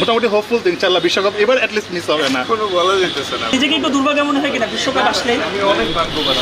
মোটামুটি হোপফুল তো ইনশাল্লাহ বিশ্বকাপ এবার অ্যাটলিস্ট মিস হবে না। কোনো বলা যেতেছে না। নিজেকে একটু দুর্ভাগ্য মনে হয় কিনা? বিশ্বকাপ আসলে? আমি অনেক ভাগ্যবান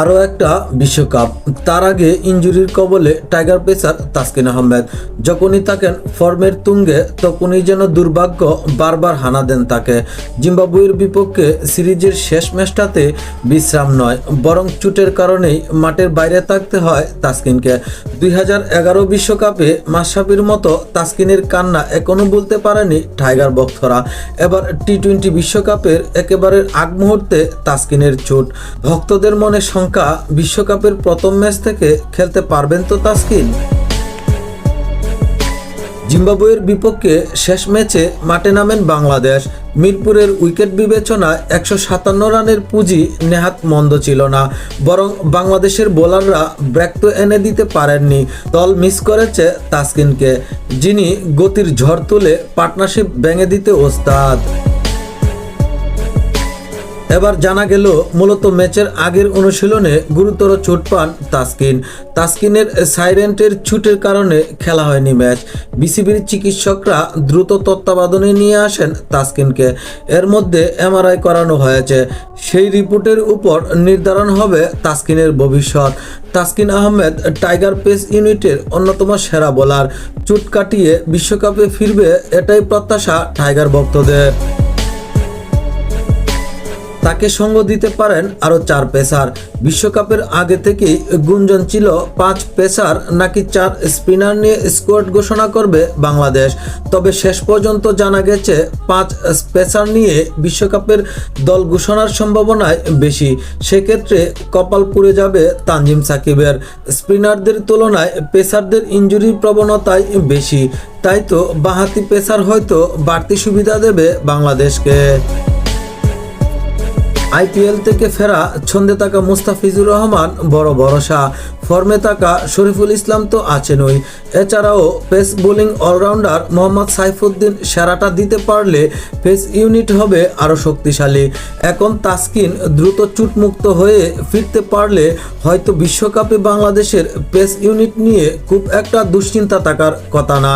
আরও একটা বিশ্বকাপ। তার আগে ইঞ্জুরির কবলে টাইগার পেসার তাসকিন আহমেদ। যখনই থাকেন ফর্মের তুঙ্গে তখনই যেন দুর্ভাগ্য বারবার হানা দেন তাকে। জিম্বাবুয়ের বিপক্ষে সিরিজের শেষ ম্যাচটাতে বিশ্রাম নয় বরং চুটের কারণেই মাঠের বাইরে থাকতে হয় তাসকিনকে। দুই হাজার এগারো বিশ্বকাপে মাশরাফির মতো তাসকিনের কান্না এখনও বলতে পারেনি টাইগার ভক্তরা এবার টি টোয়েন্টি বিশ্বকাপের একেবারে আগ মুহূর্তে তাসকিনের চোট ভক্তদের মনে শঙ্কা, বিশ্বকাপের প্রথম ম্যাচ থেকে খেলতে পারবেন তো তাসকিন? জিম্বাবুয়ের বিপক্ষে শেষ ম্যাচে মাঠে নামেন বাংলাদেশ। মিরপুরের উইকেট বিবেচনা একশো সাতান্ন রানের পুঁজি নেহাত মন্দ ছিল না, বরং বাংলাদেশের বোলাররা ব্যক্ত এনে দিতে পারেননি। দল মিস করেছে তাসকিনকে, যিনি গতির ঝড় তুলে পার্টনারশিপ ভেঙে দিতে ওস্তাদ। এবার জানা গেল, মূলত ম্যাচের আগের অনুশীলনে গুরুতর চোট পান তাসকিন। তাসকিনের সাইরেন্টের ছুটের কারণে খেলা হয়নি ম্যাচ। বিসিবির চিকিৎসকরা দ্রুত তত্ত্বাবধানে নিয়ে আসেন তাসকিনকে। এর মধ্যে এমআরআই করানো হয়েছে। সেই রিপোর্টের উপর নির্ধারণ হবে তাসকিনের ভবিষ্যৎ। তাসকিন আহমেদ টাইগার পেস ইউনিটের অন্যতম সেরা বোলার। চুট কাটিয়ে বিশ্বকাপে ফিরবে এটাই প্রত্যাশা টাইগার ভক্তদের। তাকে সঙ্গ দিতে পারেন আরও চার পেসার। বিশ্বকাপের আগে থেকেই গুঞ্জন ছিল পাঁচ পেসার নাকি চার স্পিনার নিয়ে স্কোয়াড ঘোষণা করবে বাংলাদেশ। তবে শেষ পর্যন্ত জানা গেছে পাঁচ পেসার নিয়ে বিশ্বকাপের দল ঘোষণার সম্ভাবনায় বেশি। সেক্ষেত্রে কপাল পুড়ে যাবে তানজিম সাকিবের। স্পিনারদের তুলনায় পেসারদের ইঞ্জুরির প্রবণতায় বেশি। তাই তো বাহাতি পেসার হয়তো বাড়তি সুবিধা দেবে বাংলাদেশকে। আইপিএল থেকে ফেরা ছন্দে থাকা মুস্তাফিজুর রহমান বড় ভরসা। ফর্মে থাকা শরীফুল ইসলাম তো আছেনই। এছাড়াও pace bowling allrounder Mohammad Saifuddin সেরাটা দিতে পারলে পেস ইউনিট হবে আরও শক্তিশালী। এখন তাসকিন দ্রুত চুটমুক্ত হয়ে ফিরতে পারলে হয়তো বিশ্বকাপে বাংলাদেশের পেস ইউনিট নিয়ে খুব একটা দুশ্চিন্তা থাকার কথা না।